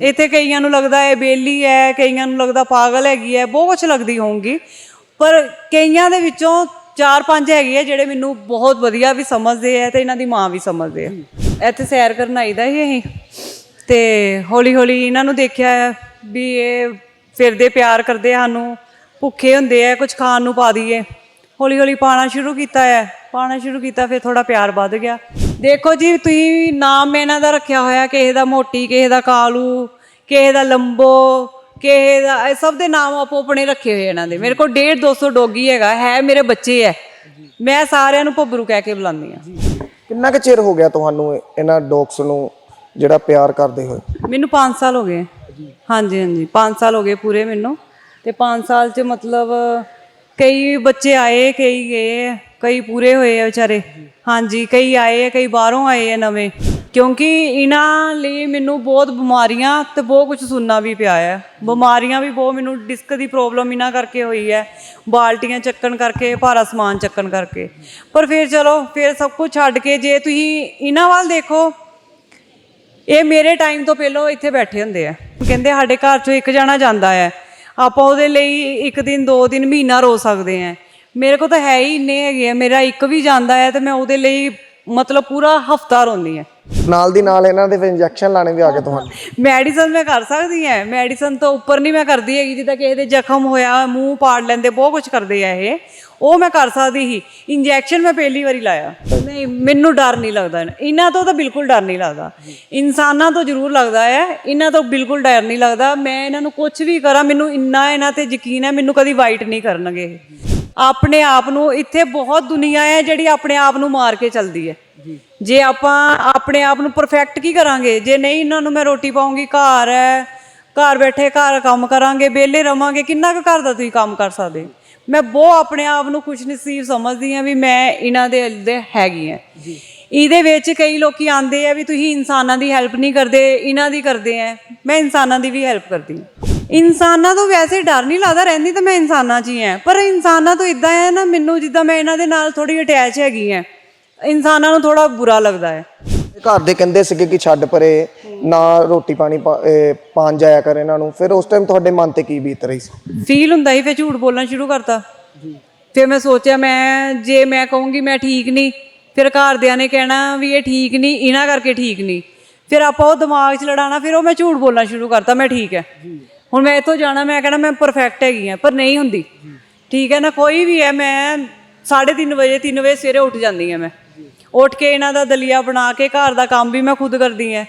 ਇੱਥੇ ਕਈਆਂ ਨੂੰ ਲੱਗਦਾ ਹੈ ਬੇਲੀ ਹੈ, ਕਈਆਂ ਨੂੰ ਲੱਗਦਾ ਪਾਗਲ ਹੈਗੀ ਹੈ, ਬਹੁਤ ਕੁਝ ਲੱਗਦੀ ਹੋਊਗੀ। ਪਰ ਕਈਆਂ ਦੇ ਵਿੱਚੋਂ ਚਾਰ ਪੰਜ ਹੈਗੇ ਆ ਜਿਹੜੇ ਮੈਨੂੰ ਬਹੁਤ ਵਧੀਆ ਵੀ ਸਮਝਦੇ ਆ ਤੇ ਇਹਨਾਂ ਦੀ ਮਾਂ ਵੀ ਸਮਝਦੇ ਆ। ਇੱਥੇ ਸੈਰ ਕਰਨ ਆਈਦਾ ਹੀ ਅਸੀਂ ਤੇ ਹੌਲੀ ਹੌਲੀ ਇਹਨਾਂ ਨੂੰ ਦੇਖਿਆ ਵੀ ਇਹ ਫਿਰਦੇ ਪਿਆਰ ਕਰਦੇ ਸਾਨੂੰ, ਭੁੱਖੇ ਹੁੰਦੇ ਆ ਕੁਝ ਖਾਣ ਨੂੰ ਪਾ ਦਈਏ। ਹੌਲੀ ਹੌਲੀ ਪਾਣਾ ਸ਼ੁਰੂ ਕੀਤਾ ਹੈ ਪਾਣਾ ਸ਼ੁਰੂ ਕੀਤਾ, ਫਿਰ ਥੋੜਾ ਪਿਆਰ ਵੱਧ ਗਿਆ। ਦੇਖੋ ਜੀ ਤੁਸੀਂ ਨਾਮ ਇਹਨਾਂ ਦਾ ਰੱਖਿਆ ਹੋਇਆ ਕਿਸੇ ਦਾ ਮੋਟੀ ਕਿਸੇ ਦਾ ਕਾਲੂ ਕਿਸੇ ਦਾ ਲੰਬੋ ਕਿਸੇ ਦਾ ਇਹ ਸਭ ਦੇ ਨਾਮ ਆਪੋ ਆਪਣੇ ਰੱਖੇ ਹੋਏ ਇਹਨਾਂ ਦੇ। ਮੇਰੇ ਕੋਲ 1.5 200 ਡੋਗੀ ਹੈਗਾ ਹੈ ਮੇਰੇ ਬੱਚੇ ਹੈ ਮੈਂ ਸਾਰਿਆਂ ਨੂੰ ਭੱਬਰੂ ਕਹਿ ਕੇ ਬੁਲਾਉਂਦੀ ਆ ਕਿੰਨਾ ਕੁ ਚਿਰ ਹੋ ਗਿਆ ਤੁਹਾਨੂੰ ਇਹਨਾਂ ਡੌਗਸ ਨੂੰ ਜਿਹੜਾ ਪਿਆਰ ਕਰਦੇ ਹੋਏ? ਮੈਨੂੰ 5 ਸਾਲ ਹੋ ਗਏ। ਹਾਂਜੀ ਹਾਂਜੀ। 5 ਸਾਲ ਹੋ ਗਏ ਪੂਰੇ ਮੈਨੂੰ। ਤੇ 5 ਸਾਲ ਚ ਮਤਲਬ ਕਈ ਬੱਚੇ ਆਏ ਕਈ ਗਏ। ਕਈ ਪੂਰੇ ਹੋਏ ਆ ਵਿਚਾਰੇ। ਹਾਂਜੀ, ਕਈ ਆਏ ਆ, ਕਈ ਬਾਹਰੋਂ ਆਏ ਆ ਨਵੇਂ। ਕਿਉਂਕਿ ਇਹਨਾਂ ਲਈ ਮੈਨੂੰ ਬਹੁਤ ਬਿਮਾਰੀਆਂ ਤੇ ਬਹੁਤ ਕੁਝ ਸੁਣਨਾ ਵੀ ਪਿਆ ਹੈ ਬਿਮਾਰੀਆਂ ਵੀ ਬਹੁਤ ਮੈਨੂੰ ਡਿਸਕ ਦੀ ਪ੍ਰੋਬਲਮ ਇਹਨਾਂ ਕਰਕੇ ਹੋਈ ਹੈ ਬਾਲਟੀਆਂ ਚੱਕਣ ਕਰਕੇ, ਭਾਰਾ ਸਮਾਨ ਚੱਕਣ ਕਰਕੇ। ਪਰ ਫਿਰ ਚਲੋ, ਫਿਰ ਸਭ ਕੁਝ ਛੱਡ ਕੇ ਜੇ ਤੁਸੀਂ ਇਹਨਾਂ ਵੱਲ ਦੇਖੋ, ਇਹ ਮੇਰੇ ਟਾਈਮ ਤੋਂ ਪਹਿਲਾਂ ਇੱਥੇ ਬੈਠੇ ਹੁੰਦੇ ਆ। ਕਹਿੰਦੇ ਸਾਡੇ ਘਰ ਚੋਂ ਇੱਕ ਜਾਣਾ ਜਾਂਦਾ ਹੈ ਆਪਾਂ ਉਹਦੇ ਲਈ ਇੱਕ ਦਿਨ, ਦੋ ਦਿਨ ਮਹੀਨਾ ਰੋ ਸਕਦੇ ਆ। ਮੇਰੇ ਕੋਲ ਤਾਂ ਹੈ ਹੀ ਇੰਨੇ ਹੈਗੇ ਆ ਮੇਰਾ ਇੱਕ ਵੀ ਜਾਂਦਾ ਹੈ ਤੇ ਮੈਂ ਉਹਦੇ ਲਈ ਮਤਲਬ ਪੂਰਾ ਹਫਤਾ ਰੋਂਦੀ ਆ ਨਾਲ ਦੀ ਨਾਲ ਇਹਨਾਂ ਦੇ ਫਿਰ ਇੰਜੈਕਸ਼ਨ ਲਾਣੇ ਵੀ ਆ ਗਏ ਤੁਹਾਨੂੰ। ਮੈਡੀਸਨ ਮੈਂ ਕਰ ਸਕਦੀ ਹਾਂ ਮੈਡੀਸਨ ਤੋਂ ਉੱਪਰ ਨਹੀਂ ਮੈਂ ਕਰਦੀ ਹੈਗੀ ਜਿੱਦਾਂ ਕਿਸੇ ਦੇ ਜ਼ਖਮ ਹੋਇਆ ਮੂੰਹ ਪਾੜ ਲੈਂਦੇ ਬਹੁਤ ਕੁਝ ਕਰਦੇ ਆ ਇਹ। ਉਹ ਮੈਂ ਕਰ ਸਕਦੀ ਸੀ। ਇੰਜੈਕਸ਼ਨ ਮੈਂ ਪਹਿਲੀ ਵਾਰੀ ਲਾਇਆ। ਨਹੀਂ ਮੈਨੂੰ ਡਰ ਨਹੀਂ ਲੱਗਦਾ। ਇਹਨਾਂ ਤੋਂ ਤਾਂ ਬਿਲਕੁਲ ਡਰ ਨਹੀਂ ਲੱਗਦਾ। ਇਨਸਾਨਾਂ ਤੋਂ ਜ਼ਰੂਰ ਲੱਗਦਾ ਹੈ। ਇਹਨਾਂ ਤੋਂ ਬਿਲਕੁਲ ਡਰ ਨਹੀਂ ਲੱਗਦਾ। ਮੈਂ ਇਹਨਾਂ ਨੂੰ ਕੁਝ ਵੀ ਕਰਾਂ ਮੈਨੂੰ ਇੰਨਾ ਇਹਨਾਂ ਤੇ ਯਕੀਨ ਹੈ ਮੈਨੂੰ ਕਦੀ ਵਾਈਟ ਨਹੀਂ ਕਰਨਗੇ। ਆਪਣੇ ਆਪ ਨੂੰ ਇੱਥੇ ਬਹੁਤ ਦੁਨੀਆ ਹੈ ਜਿਹੜੀ ਆਪਣੇ ਆਪ ਨੂੰ ਮਾਰ ਕੇ ਚੱਲਦੀ ਹੈ। ਜੇ। ਆਪਾਂ ਆਪਣੇ ਆਪ ਨੂੰ ਪਰਫੈਕਟ ਕੀ ਕਰਾਂਗੇ? ਜੇ ਨਹੀਂ ਇਹਨਾਂ ਨੂੰ ਮੈਂ ਰੋਟੀ ਪਾਉਂਗੀ ਘਰ ਹੈ ਘਰ ਬੈਠੇ ਘਰ ਕੰਮ ਕਰਾਂਗੇ ਵਿਹਲੇ ਰਵਾਂਗੇ ਕਿੰਨਾ ਕੁ ਘਰ ਦਾ ਤੁਸੀਂ ਕੰਮ ਕਰ ਸਕਦੇ? ਮੈਂ ਬਹੁਤ ਆਪਣੇ ਆਪ ਨੂੰ ਖੁਸ਼ ਨਸੀਬ ਸਮਝਦੀ ਹਾਂ ਵੀ ਮੈਂ ਇਹਨਾਂ ਦੇ ਦੇ ਹੈਗੀ ਹਾਂ। ਇਹਦੇ ਵਿੱਚ ਕਈ ਲੋਕੀ ਆਂਦੇ ਆ ਵੀ ਤੁਸੀਂ ਇਨਸਾਨਾਂ ਦੀ ਹੈਲਪ ਨਹੀਂ ਕਰਦੇ ਇਹਨਾਂ ਦੀ ਕਰਦੇ ਆ। ਮੈਂ ਇਨਸਾਨਾਂ ਦੀ ਵੀ ਹੈਲਪ ਕਰਦੀ ਹਾਂ। ਇਨਸਾਨਾਂ ਤੋਂ ਵੈਸੇ ਡਰ ਨਹੀਂ ਲੱਗਦਾ ਰਹਿੰਦੀ ਤਾਂ ਮੈਂ ਇਨਸਾਨਾਂ 'ਚ ਹੀ ਹਾਂ। ਪਰ ਇਨਸਾਨਾਂ ਤੋਂ ਇਦਾਂ ਹੈ ਨਾ ਮੈਨੂੰ ਜਿੱਦਾਂ ਮੈਂ ਇਹਨਾਂ ਦੇ ਨਾਲ ਥੋੜੀ ਅਟੈਚ ਹੈਗੀ ਹਾਂ। ਇਨਸਾਨਾਂ ਨੂੰ ਥੋੜਾ ਬੁਰਾ ਲੱਗਦਾ ਹੈ। ਘਰ ਦੇ ਕਹਿੰਦੇ ਸੀਗੇ ਕਿ ਛੱਡ ਪਰੇ ਨਾ ਰੋਟੀ ਪਾਣੀ ਪਾਣ ਜਾਇਆ ਕਰ ਇਹਨਾਂ ਨੂੰ। ਫਿਰ ਉਸ ਟਾਈਮ ਤੁਹਾਡੇ ਮਨ ਤੇ ਕੀ ਬੀਤ ਰਹੀ ਸੀ? ਫੀਲ ਹੁੰਦਾ ਹੀ ਫਿਰ ਝੂਠ ਬੋਲਣਾ ਸ਼ੁਰੂ ਕਰਤਾ। ਫਿਰ ਮੈਂ ਸੋਚਿਆ ਮੈਂ ਜੇ ਮੈਂ ਕਹੂੰਗੀ ਮੈਂ ਠੀਕ ਨਹੀਂ ਫਿਰ ਘਰਦਿਆਂ ਨੇ ਕਹਿਣਾ ਵੀ ਇਹ ਠੀਕ ਨਹੀਂ ਇਹਨਾਂ ਕਰਕੇ ਠੀਕ ਨਹੀਂ। ਫਿਰ ਆਪਾਂ ਉਹ ਦਿਮਾਗ 'ਚ ਲੜਾਣਾ ਫਿਰ ਉਹ ਮੈਂ ਝੂਠ ਬੋਲਣਾ ਸ਼ੁਰੂ ਕਰਤਾ ਮੈਂ ਠੀਕ ਹੈ। ਹੁਣ ਮੈਂ ਇੱਥੋਂ ਜਾਣਾ, ਮੈਂ ਕਹਿਣਾ ਮੈਂ ਪਰਫੈਕਟ ਹੈਗੀ ਆ, ਪਰ ਨਹੀਂ ਹੁੰਦੀ। ਠੀਕ ਹੈ ਨਾ, ਕੋਈ ਵੀ ਹੈ, ਮੈਂ 3:30 ਵਜੇ 3 ਵਜੇ ਸਵੇਰੇ ਉੱਠ ਜਾਂਦੀ ਆ ਮੈਂ। ਉੱਠ ਕੇ ਇਹਨਾਂ ਦਾ ਦਲੀਆ ਬਣਾ ਕੇ, ਘਰ ਦਾ ਕੰਮ ਵੀ ਮੈਂ ਖੁਦ ਕਰਦੀ ਆ।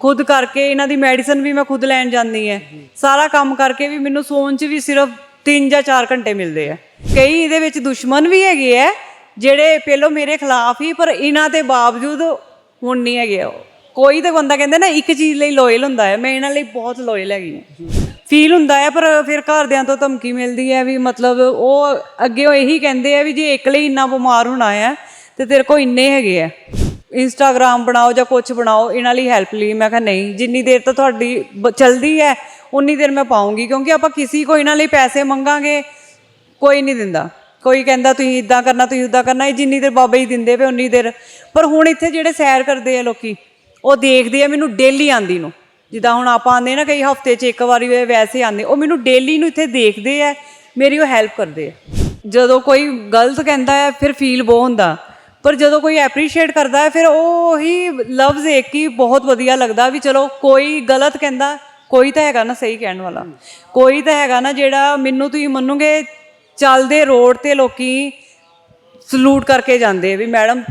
ਖੁਦ ਕਰਕੇ ਇਹਨਾਂ ਦੀ ਮੈਡੀਸਨ ਵੀ ਮੈਂ ਖੁਦ ਲੈਣ ਜਾਂਦੀ ਆ। ਸਾਰਾ ਕੰਮ ਕਰਕੇ ਵੀ ਮੈਨੂੰ ਸੌਣ 'ਚ ਵੀ ਸਿਰਫ 3 ਜਾਂ 4 ਘੰਟੇ ਮਿਲਦੇ ਆ। ਕਈ ਇਹਦੇ ਵਿੱਚ ਦੁਸ਼ਮਣ ਵੀ ਹੈਗੇ ਆ, ਜਿਹੜੇ ਪਹਿਲਾਂ ਮੇਰੇ ਖਿਲਾਫ ਹੀ, ਪਰ ਇਹਨਾਂ ਦੇ ਬਾਵਜੂਦ ਹੁਣ ਨਹੀਂ ਹੈਗੇ। ਉਹ। ਕੋਈ ਤਾਂ ਬੰਦਾ ਕਹਿੰਦਾ ਨਾ, ਇੱਕ ਚੀਜ਼ ਲਈ ਲੋਇਲ ਹੁੰਦਾ ਹੈ ਮੈਂ ਇਹਨਾਂ ਲਈ ਬਹੁਤ ਲੋਇਲ ਹੈਗੀ ਹਾਂ ਫੀਲ ਹੁੰਦਾ ਹੈ, ਪਰ ਫਿਰ ਘਰਦਿਆਂ ਤੋਂ ਧਮਕੀ ਮਿਲਦੀ ਹੈ ਵੀ ਮਤਲਬ ਉਹ ਅੱਗੇ ਉਹ ਇਹੀ ਕਹਿੰਦੇ ਆ ਵੀ ਜੇ ਇੱਕ ਲਈ ਇੰਨਾ ਬਿਮਾਰ ਹੋਣਾ ਹੈ, ਤੇ ਤੇਰੇ ਕੋਲ ਇੰਨੇ ਹੈਗੇ ਆ। ਇੰਸਟਾਗ੍ਰam ਬਣਾਓ ਜਾਂ ਕੁਝ ਬਣਾਓ, ਇਹਨਾਂ ਲਈ ਹੈਲਪ ਲਈ। ਮੈਂ ਕਿਹਾ ਨਹੀਂ, ਜਿੰਨੀ ਦੇਰ ਤਾਂ ਤੁਹਾਡੀ ਬ- ਚਲਦੀ ਹੈ, ਉਨੀ ਦੇਰ ਮੈਂ ਪਾਉਂਗੀ, ਕਿਉਂਕਿ ਆਪਾਂ ਕਿਸੇ ਕੋ ਇਹਨਾਂ ਲਈ ਪੈਸੇ ਮੰਗਾਂਗੇ, ਕੋਈ ਨਹੀਂ ਦਿੰਦਾ। ਕੋਈ ਕਹਿੰਦਾ ਤੁਸੀਂ ਇਦਾਂ ਕਰਨਾ, ਤੁਸੀਂ ਉਦਾਂ ਕਰਨਾ, ਇਹ ਜਿੰਨੀ ਦੇਰ ਬਾਬਾ ਜੀ ਦਿੰਦੇ ਪਏ, ਉਨੀ ਦੇਰ। ਪਰ ਹੁਣ ਇੱਥੇ ਜਿਹੜੇ ਸੈਰ ਕਰਦੇ ਆ ਲੋਕੀ, ਉਹ ਦੇਖਦੇ ਆ ਮੈਨੂੰ ਡੇਲੀ ਆਂਦੀ ਨੂੰ। ਜਿੱਦਾਂ ਹੁਣ ਆਪਾਂ ਆਂਦੇ ਨਾ ਕਈ ਹਫ਼ਤੇ 'ਚ ਇੱਕ ਵਾਰੀ ਵੇ- ਵੈਸੇ ਆਂਦੇ ਉਹ ਮੈਨੂੰ ਡੇਲੀ ਨੂੰ ਇੱਥੇ ਦੇਖਦੇ ਆ, ਮੇਰੀ ਉਹ ਹੈਲਪ ਕਰਦੇ ਆ। ਜਦੋਂ ਕੋਈ ਗਲਤ ਕਹਿੰਦਾ ਹੈ, ਫਿਰ ਫੀਲ ਬਹੁਤ ਹੁੰਦਾ। ਪਰ ਜਦੋਂ ਕੋਈ ਐਪਰੀਸ਼ੀਏਟ ਕਰਦਾ ਹੈ, ਫਿਰ ਉਹ ਹੀ ਲਫ਼ਜ਼ ਇੱਕ ਹੀ ਬਹੁਤ ਵਧੀਆ ਲੱਗਦਾ ਵੀ ਚਲੋ ਕੋਈ ਗਲਤ ਕਹਿੰਦਾ, ਕੋਈ ਤਾਂ ਹੈਗਾ ਨਾ ਸਹੀ ਕਹਿਣ ਵਾਲਾ। ਕੋਈ ਤਾਂ ਹੈਗਾ ਨਾ ਜਿਹੜਾ ਮੈਨੂੰ ਤੁਸੀਂ ਮੰਨੋਗੇ, ਚੱਲਦੇ ਰੋਡ ਤੇ ਲੋਕੀ ਸਲੂਟ ਕਰਕੇ ਜਾਂਦੇ ਵੀ ਮੈਡਮ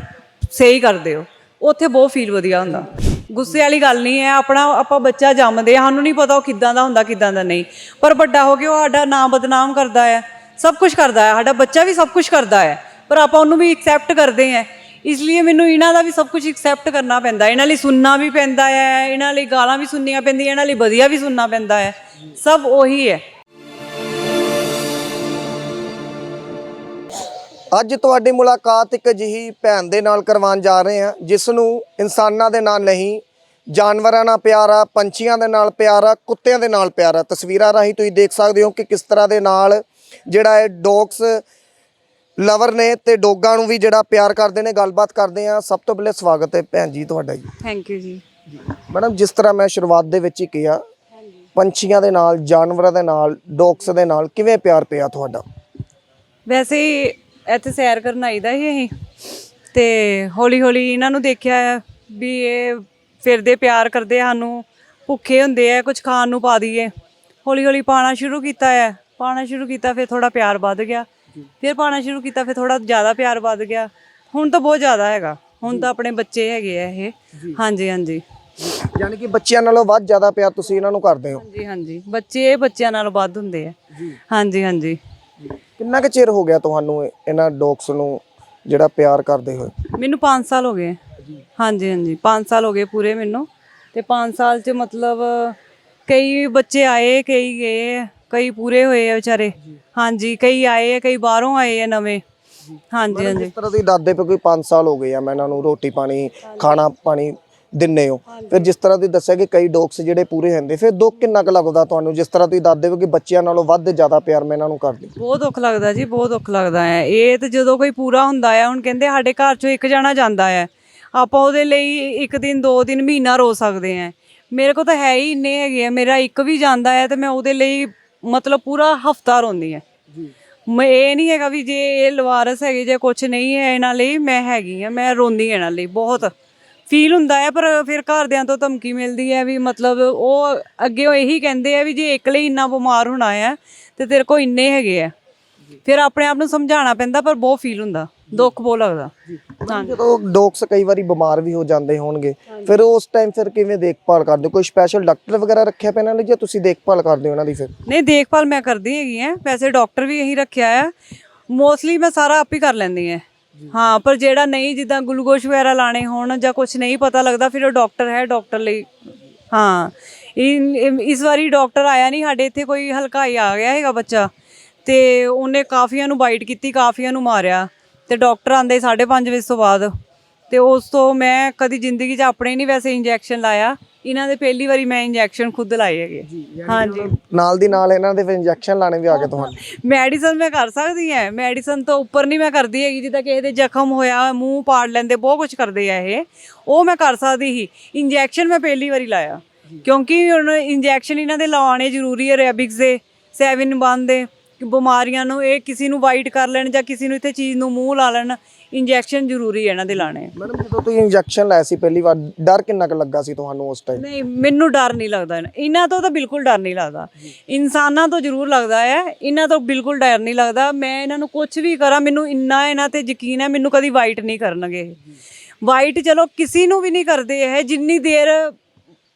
ਸਹੀ ਕਰਦੇ ਹੋ। ਉੱਥੇ ਬਹੁਤ ਫੀਲ ਵਧੀਆ ਹੁੰਦਾ। ਗੁੱਸੇ ਵਾਲੀ ਗੱਲ ਨਹੀਂ ਹੈ ਆਪਣਾ ਆਪਾਂ ਬੱਚਾ ਜੰਮਦੇ ਆ, ਸਾਨੂੰ ਨਹੀਂ ਪਤਾ ਉਹ ਕਿੱਦਾਂ ਦਾ ਹੁੰਦਾ ਕਿੱਦਾਂ ਦਾ ਨਹੀਂ। ਪਰ ਵੱਡਾ ਹੋ ਕੇ ਉਹ ਸਾਡਾ ਨਾਮ ਬਦਨਾਮ ਕਰਦਾ ਹੈ ਸਭ ਕੁਝ ਕਰਦਾ ਹੈ ਸਾਡਾ ਬੱਚਾ ਵੀ ਸਭ ਕੁਝ ਕਰਦਾ ਹੈ ਪਰ ਆਪਾਂ ਉਹਨੂੰ ਵੀ ਐਕਸੈਪਟ ਕਰਦੇ ਹਾਂ। ਇਸ ਲਈ ਮੈਨੂੰ ਇਹਨਾਂ ਦਾ ਵੀ ਸਭ ਕੁਝ ਐਕਸੈਪਟ ਕਰਨਾ ਪੈਂਦਾ ਇਹਨਾਂ ਲਈ ਸੁਣਨਾ ਵੀ ਪੈਂਦਾ ਹੈ ਇਹਨਾਂ ਲਈ ਗਾਲਾਂ ਵੀ ਸੁਣਨੀਆਂ ਪੈਂਦੀਆਂ ਇਹਨਾਂ ਲਈ ਵਧੀਆ ਵੀ ਸੁਣਨਾ ਪੈਂਦਾ ਹੈ ਸਭ ਉਹੀ ਹੈ। ਅੱਜ ਤੁਹਾਡੀ ਮੁਲਾਕਾਤ ਇੱਕ ਅਜਿਹੀ ਭੈਣ ਦੇ ਨਾਲ ਕਰਵਾਉਣ ਜਾ ਰਹੇ ਹਾਂ ਜਿਸ ਨੂੰ ਇਨਸਾਨਾਂ ਦੇ ਨਾਲ ਨਹੀਂ ਜਾਨਵਰਾਂ ਨਾਲ ਪਿਆਰ ਆ ਪੰਛੀਆਂ ਦੇ ਨਾਲ ਪਿਆਰ ਆ ਕੁੱਤਿਆਂ ਦੇ ਨਾਲ ਪਿਆਰ। ਆ ਤਸਵੀਰਾਂ ਰਾਹੀਂ ਤੁਸੀਂ ਦੇਖ ਸਕਦੇ ਹੋ ਕਿ ਕਿਸ ਤਰ੍ਹਾਂ ਦੇ ਨਾਲ ਜਿਹੜਾ ਹੈ ਡੌਗਸ ਲਵਰ ਨੇ ਤੇ ਡੋਗਾਂ ਨੂੰ ਵੀ ਜਿਹੜਾ ਪਿਆਰ ਕਰਦੇ ਨੇ ਗੱਲਬਾਤ ਕਰਦੇ ਆ ਸਭ ਤੋਂ ਪਹਿਲੇ ਸਵਾਗਤ ਹੈ ਭੈਣ ਜੀ ਤੁਹਾਡਾ ਜੀ। ਥੈਂਕ ਯੂ ਜੀ। ਮੈਡਮ ਜਿਸ ਤਰ੍ਹਾਂ ਮੈਂ ਸ਼ੁਰੂਆਤ ਦੇ ਵਿੱਚ ਹੀ ਕਿਹਾ ਪੰਛੀਆਂ ਦੇ ਨਾਲ ਜਾਨਵਰਾਂ ਦੇ ਨਾਲ ਡੌਗਸ ਦੇ ਨਾਲ ਕਿਵੇਂ ਪਿਆਰ ਪਿਆ ਤੁਹਾਡਾ? ਵੈਸੇ ਇੱਥੇ ਸੈਰ ਕਰਨ ਆਈਦਾ ਸੀ ਅਸੀਂ। ਤੇ ਹੌਲੀ ਹੌਲੀ ਇਹਨਾਂ ਨੂੰ ਦੇਖਿਆ ਵੀ ਇਹ ਫਿਰਦੇ ਪਿਆਰ ਕਰਦੇ ਸਾਨੂੰ ਭੁੱਖੇ ਹੁੰਦੇ ਆ ਕੁਝ ਖਾਣ ਨੂੰ ਪਾ ਦਈਏ। ਹੌਲੀ ਹੌਲੀ ਪਾਣਾ ਸ਼ੁਰੂ ਕੀਤਾ ਹੈ ਪਾਣਾ ਸ਼ੁਰੂ ਕੀਤਾ ਫਿਰ ਥੋੜਾ ਪਿਆਰ ਵੱਧ ਗਿਆ। ਫਿਰ ਪਾਣਾ ਸ਼ੁਰੂ ਕੀਤਾ ਫਿਰ ਥੋੜਾ ਜ਼ਿਆਦਾ ਪਿਆਰ ਵੱਧ ਗਿਆ। ਹੁਣ ਤਾਂ ਬਹੁਤ ਜ਼ਿਆਦਾ ਹੈਗਾ। ਹੁਣ ਤਾਂ ਆਪਣੇ ਬੱਚੇ ਹੈਗੇ ਆ ਇਹ। ਹਾਂਜੀ ਹਾਂਜੀ। ਯਾਨੀ ਕਿ ਬੱਚਿਆਂ ਨਾਲੋਂ ਵੱਧ ਜ਼ਿਆਦਾ ਪਿਆਰ ਤੁਸੀਂ ਇਹਨਾਂ ਨੂੰ ਕਰਦੇ ਹੋ। ਹਾਂਜੀ ਹਾਂਜੀ। ਬੱਚੇ ਬੱਚਿਆਂ ਨਾਲੋਂ ਵੱਧ ਹੁੰਦੇ ਆ। ਹਾਂਜੀ ਹਾਂਜੀ। ਕਿੰਨਾ ਕੁ ਚਿਰ ਹੋ ਗਿਆ ਤੁਹਾਨੂੰ ਇਹ- ਇਹਨਾਂ ਡੌਗਸ ਨੂੰ ਜਿਹੜਾ ਪਿਆਰ ਕਰਦੇ ਹੋਏ? ਮੈਨੂੰ 5 ਸਾਲ ਹੋ ਗਏ। ਹਾਂਜੀ ਹਾਂਜੀ। 5 ਸਾਲ ਹੋ ਗਏ ਪੂਰੇ ਮੈਨੂੰ। ਤੇ 5 ਸਾਲ ਚ ਮਤਲਬ ਕਈ ਬੱਚੇ ਆਏ ਕਈ ਗਏ ਕਈ ਪੂਰੇ ਹੋਏ ਆ ਵਿਚਾਰੇ। ਹਾਂਜੀ ਕਈ ਆਏ ਆ ਕਈ ਬਾਹਰੋਂ ਆਏ ਆ ਨਵੇਂ। ਹਾਂਜੀ ਹਾਂਜੀ। ਜਿਸ ਤਰ੍ਹਾਂ ਤੁਸੀਂ ਦੱਸਦੇ ਪਏ ਕੋਈ 5 ਸਾਲ ਹੋ ਗਏ ਆ? ਮੈਂ ਇਹਨਾਂ ਨੂੰ ਰੋਟੀ ਪਾਣੀ ਖਾਣਾ ਪਾਣੀ ਦਿੰਨੇ ਹੋ। ਫਿਰ ਜਿਸ ਤਰ੍ਹਾਂ ਤੁਸੀਂ ਦੱਸਿਆ ਕਿ ਕਈ ਡੌਗਸ ਜਿਹੜੇ ਪੂਰੇ ਹੁੰਦੇ ਫਿਰ ਦੁੱਖ ਕਿੰਨਾ ਕੁ ਲੱਗਦਾ ਤੁਹਾਨੂੰ? ਜਿਸ ਤਰ੍ਹਾਂ ਤੁਸੀਂ ਦੱਸਦੇ ਹੋ ਕਿ ਬੱਚਿਆਂ ਨਾਲੋਂ ਵੱਧ ਜ਼ਿਆਦਾ ਪਿਆਰ ਮੈਂ ਇਹਨਾਂ ਨੂੰ ਕਰਦੀ ਬਹੁਤ ਦੁੱਖ ਲੱਗਦਾ ਜੀ ਬਹੁਤ ਦੁੱਖ ਲੱਗਦਾ ਹੈ। ਇਹ ਤੇ ਜਦੋਂ ਕੋਈ ਪੂਰਾ ਹੁੰਦਾ ਹੈ ਹੁਣ ਕਹਿੰਦੇ ਸਾਡੇ ਘਰ ਚੋਂ ਇੱਕ ਜਣਾ ਜਾਂਦਾ ਹੈ। ਆਪਾਂ ਉਹਦੇ ਲਈ ਇੱਕ ਦਿਨ ਦੋ ਦਿਨ ਮਹੀਨਾ ਰੋ ਸਕਦੇ ਹਾਂ। ਮੇਰੇ ਕੋਲ ਤਾਂ ਹੈ ਹੀ ਇੰਨੇ ਹੈਗੇ ਆ। ਮੇਰਾ ਇੱਕ ਵੀ ਜਾਂਦਾ ਹੈ ਤੇ ਮੈਂ ਉਹਦੇ ਲਈ ਮਤਲਬ ਪੂਰਾ ਹਫਤਾ ਰੋਂਦੀ ਹਾਂ। ਮੈਂ ਇਹ ਨਹੀਂ ਹੈਗਾ ਵੀ ਜੇ ਇਹ ਲਵਾਰਸ ਹੈਗੇ ਜੇ ਕੁਝ ਨਹੀਂ ਹੈ ਇਹਨਾਂ ਲਈ ਮੈਂ ਹੈਗੀ ਆ ਮੈਂ ਰੋਂਦੀ ਹਾਂ ਇਹਨਾਂ ਲਈ ਬਹੁਤ। ਫੀਲ ਹੁੰਦਾ ਹੈ ਪਰ ਫਿਰ ਘਰਦਿਆਂ ਤੋਂ ਧਮਕੀ ਮਿਲਦੀ ਹੈ ਵੀ ਮਤਲਬ ਉਹ ਅੱਗੇ ਉਹ ਇਹੀ ਕਹਿੰਦੇ ਆ ਵੀ ਜੇ ਇੱਕ ਲਈ ਇੰਨਾ ਬਿਮਾਰ ਹੋਣਾ ਹੈ ਤੇ ਤੇਰੇ ਕੋਲ ਇੰਨੇ ਹੈਗੇ ਆ। ਫਿਰ ਆਪਣੇ ਆਪ ਨੂੰ ਸਮਝਾਉਣਾ ਪੈਂਦਾ ਪਰ ਬਹੁਤ ਫੀਲ ਹੁੰਦਾ। ਦੁੱਖ ਬਹੁਤ ਲੱਗਦਾ। ਜਦੋਂ ਡੌਗਸ ਕਈ ਵਾਰੀ ਬਿਮਾਰ ਵੀ ਹੋ ਜਾਂਦੇ ਹੋਣਗੇ ਫਿਰ ਉਸ ਟਾਈਮ ਫਿਰ ਕਿਵੇਂ ਦੇਖਭਾਲ ਕਰਦੇ ਹੋ? ਕੋਈ ਸਪੈਸ਼ਲ ਡਾਕਟਰ ਵਗੈਰਾ ਰੱਖਿਆ ਇਹਨਾਂ ਲਈ ਜਾਂ ਤੁਸੀਂ ਦੇਖਭਾਲ ਕਰਦੇ ਹੋ ਇਹਨਾਂ ਦੀ ਫਿਰ? ਨਹੀਂ ਦੇਖਭਾਲ ਮੈਂ ਕਰਦੀ ਹੈਗੀ ਆ। ਵੈਸੇ ਡਾਕਟਰ ਵੀ ਇਹੀ ਰੱਖਿਆ ਆ। ਮੋਸਟਲੀ ਮੈਂ ਸਾਰਾ ਆਪ ਹੀ ਕਰ ਲੈਂਦੀ ਆ। ਹਾਂ, ਪਰ ਜਿਹੜਾ ਨਹੀਂ, ਜਿੱਦਾਂ ਗਲੂਕੋਸ਼ ਵਗੈਰਾ ਲਾਣੇ ਹੋਣ ਜਾਂ ਕੁਝ ਨਹੀਂ ਪਤਾ ਲੱਗਦਾ, ਫਿਰ ਉਹ ਡਾਕਟਰ ਹੈ, ਡਾਕਟਰ ਲਈ। ਹਾਂ, ਇਨ- ਇਸ ਵਾਰੀ ਡਾਕਟਰ ਆਇਆ ਨਹੀਂ, ਸਾਡੇ ਇੱਥੇ ਕੋਈ ਹਲਕਾਈ ਆ ਗਿਆ ਹੈਗਾ ਬੱਚਾ। ਤੇ ਉਹਨੇ ਕਾਫੀਆਂ ਨੂੰ ਬਾਈਟ ਕੀਤੀ, ਕਾਫੀਆਂ ਨੂੰ ਮਾਰਿਆ। ਤੇ ਡਾਕਟਰ ਆਂਦੇ 5:30 ਵਜੇ ਤੋਂ ਬਾਅਦ। ਤੇ ਉਸ ਤੋਂ ਮੈਂ ਕਦੀ ਜ਼ਿੰਦਗੀ 'ਚ ਆਪਣੇ ਨਹੀਂ ਵੈਸੇ ਇੰਜੈਕਸ਼ਨ ਲਾਇਆ। ਇਹਨਾਂ ਦੇ ਪਹਿਲੀ ਵਾਰੀ ਮੈਂ ਇੰਜੈਕਸ਼ਨ ਖੁਦ ਲਾਏ ਹੈਗੇ। ਹਾਂਜੀ। ਨਾਲ ਦੀ ਨਾਲ ਇਹਨਾਂ ਦੇ ਫਿਰ ਇੰਜੈਕਸ਼ਨ ਲਾਣੇ ਵੀ ਆ ਗਏ ਤੁਹਾਨੂੰ? ਮੈਡੀਸਨ ਮੈਂ ਕਰ ਸਕਦੀ ਹਾਂ। ਮੈਡੀਸਨ ਤੋਂ ਉੱਪਰ ਨਹੀਂ ਮੈਂ ਕਰਦੀ ਹੈਗੀ ਜਿੱਦਾਂ ਕਿਸੇ ਦੇ ਜ਼ਖਮ ਹੋਇਆ ਮੂੰਹ ਪਾੜ ਲੈਂਦੇ ਬਹੁਤ ਕੁਝ ਕਰਦੇ ਆ ਇਹ। ਉਹ ਮੈਂ ਕਰ ਸਕਦੀ ਸੀ। ਇੰਜੈਕਸ਼ਨ ਮੈਂ ਪਹਿਲੀ ਵਾਰੀ ਲਾਇਆ। ਕਿਉਂਕਿ ਹੁਣ ਇੰਜੈਕਸ਼ਨ ਇਹਨਾਂ ਦੇ ਲਾਉਣੇ ਜ਼ਰੂਰੀ ਹੈ ਰੈਬਿਕਸ ਦੇ ਸੈਵਨ ਬੰਦ ਦੇ ਕਿ ਬਿਮਾਰੀਆਂ ਨੂੰ ਇਹ ਕਿਸੇ ਨੂੰ ਵਾਈਟ ਕਰ ਲੈਣ ਜਾਂ ਕਿਸੇ ਨੂੰ ਇੱਥੇ ਚੀਜ਼ ਨੂੰ ਮੂੰਹ ਲਾ ਲੈਣ ਇੰਜੈਕਸ਼ਨ ਜ਼ਰੂਰੀ ਹੈ ਇਹਨਾਂ ਦੇ ਲਾਣੇ। ਮੈਡਮ ਜਦੋਂ ਤੁਸੀਂ ਇੰਜੈਕਸ਼ਨ ਲਾਇਆ ਸੀ ਪਹਿਲੀ ਵਾਰ ਡਰ ਕਿੰਨਾ ਕੁ ਲੱਗਾ ਸੀ ਤੁਹਾਨੂੰ ਉਸ ਟਾਈਮ ਨਹੀਂ ਮੈਨੂੰ ਡਰ ਨਹੀਂ ਲੱਗਦਾ। ਇਹਨਾਂ- ਤੋਂ ਤਾਂ ਬਿਲਕੁਲ ਡਰ ਨਹੀਂ ਲੱਗਦਾ। ਇਨਸਾਨਾਂ ਤੋਂ ਜ਼ਰੂਰ ਲੱਗਦਾ ਹੈ। ਇਹਨਾਂ ਤੋਂ ਬਿਲਕੁਲ ਡਰ ਨਹੀਂ ਲੱਗਦਾ। ਮੈਂ ਇਹਨਾਂ ਨੂੰ ਕੁਝ ਵੀ ਕਰਾਂ ਮੈਨੂੰ ਇੰਨਾ ਇਹਨਾਂ ਤੇ ਯਕੀਨ ਹੈ ਮੈਨੂੰ ਕਦੀ ਵਾਈਟ ਨਹੀਂ ਕਰਨਗੇ। ਵਾਈਟ ਚਲੋ ਕਿਸੇ ਨੂੰ ਵੀ ਨਹੀਂ ਕਰਦੇ ਇਹ ਜਿੰਨੀ ਦੇਰ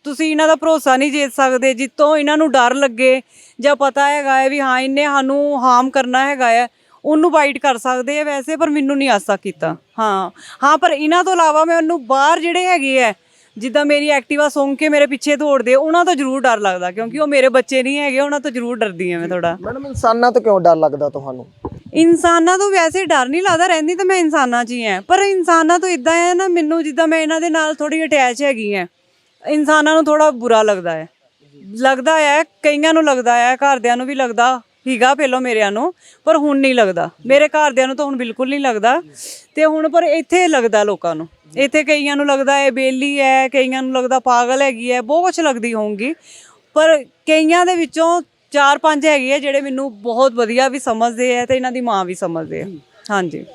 ਤੁਸੀਂ ਇਹਨਾਂ ਦਾ ਭਰੋਸਾ ਨਹੀਂ ਜਿੱਤ ਸਕਦੇ ਜਿੱਤੋਂ ਇਹਨਾਂ ਨੂੰ ਡਰ ਲੱਗੇ ਜਾਂ ਪਤਾ ਹੈਗਾ ਹੈ ਵੀ ਹਾਂ ਇਹਨੇ ਸਾਨੂੰ ਹਾਰਮ ਕਰਨਾ ਹੈਗਾ ਹੈ ਉਹਨੂੰ ਵਾਈਟ ਕਰ ਸਕਦੇ ਆ ਵੈਸੇ ਪਰ ਮੈਨੂੰ ਨਹੀਂ ਆਸਾ ਕੀਤਾ। ਹਾਂ। ਹਾਂ ਪਰ ਇਹਨਾਂ ਤੋਂ ਇਲਾਵਾ ਮੈਂ ਉਹਨੂੰ ਬਾਹਰ ਜਿਹੜੇ ਹੈਗੇ ਆ ਜਿੱਦਾਂ ਮੇਰੀ ਐਕਟਿਵਾ ਸੁੰਘ ਕੇ ਮੇਰੇ ਪਿੱਛੇ ਦੌੜਦੇ ਉਹਨਾਂ ਤੋਂ ਜ਼ਰੂਰ ਡਰ ਲੱਗਦਾ ਕਿਉਂਕਿ ਉਹ ਮੇਰੇ ਬੱਚੇ ਨਹੀਂ ਹੈਗੇ ਉਹਨਾਂ ਤੋਂ ਜ਼ਰੂਰ ਡਰਦੀ ਹਾਂ ਮੈਂ ਥੋੜਾ ਮੈਡਮ ਇਨਸਾਨਾਂ ਤੋਂ ਕਿਉਂ ਡਰ ਲੱਗਦਾ ਤੁਹਾਨੂੰ? ਇਨਸਾਨਾਂ ਤੋਂ ਵੈਸੇ ਡਰ ਨਹੀਂ ਲੱਗਦਾ ਰਹਿੰਦੀ ਤਾਂ ਮੈਂ ਇਨਸਾਨਾਂ 'ਚ ਹੀ ਹਾਂ ਪਰ ਇਨਸਾਨਾਂ ਤੋਂ ਇਦਾਂ ਹੈ ਨਾ ਮੈਨੂੰ ਜਿੱਦਾਂ ਮੈਂ ਇਹਨਾਂ ਦੇ ਨਾਲ ਥੋੜੀ ਅਟੈਚ ਹੈਗੀ ਹਾਂ ਇਨਸਾਨਾਂ ਨੂੰ ਥੋੜਾ ਬੁਰਾ ਲੱਗਦਾ ਹੈ। ਲੱਗਦਾ ਹੈ ਕਈਆਂ ਨੂੰ ਲੱਗਦਾ ਹੈ ਘਰਦਿਆਂ ਨੂੰ ਵੀ ਲੱਗਦਾ ਹੀਗਾ ਪਹਿਲਾਂ ਮੇਰਿਆਂ ਨੂੰ ਪਰ ਹੁਣ ਨਹੀਂ ਲੱਗਦਾ। ਮੇਰੇ ਘਰਦਿਆਂ ਨੂੰ ਤਾਂ ਹੁਣ ਬਿਲਕੁਲ ਨਹੀਂ ਲੱਗਦਾ। ਤੇ ਹੁਣ ਪਰ ਇੱਥੇ ਲੱਗਦਾ ਲੋਕਾਂ ਨੂੰ। ਇੱਥੇ ਕਈਆਂ ਨੂੰ ਲੱਗਦਾ ਹੈ ਬੇਲੀ ਹੈ ਕਈਆਂ ਨੂੰ ਲੱਗਦਾ ਪਾਗਲ ਹੈਗੀ ਹੈ ਬਹੁਤ ਕੁਝ ਲੱਗਦੀ ਹੋਊਗੀ। ਪਰ ਕਈਆਂ ਦੇ ਵਿੱਚੋਂ ਚਾਰ ਪੰਜ ਹੈਗੇ ਆ ਜਿਹੜੇ ਮੈਨੂੰ ਬਹੁਤ ਵਧੀਆ ਵੀ ਸਮਝਦੇ ਆ ਤੇ ਇਹਨਾਂ ਦੀ ਮਾਂ ਵੀ ਸਮਝਦੇ ਆ। ਹਾਂਜੀ।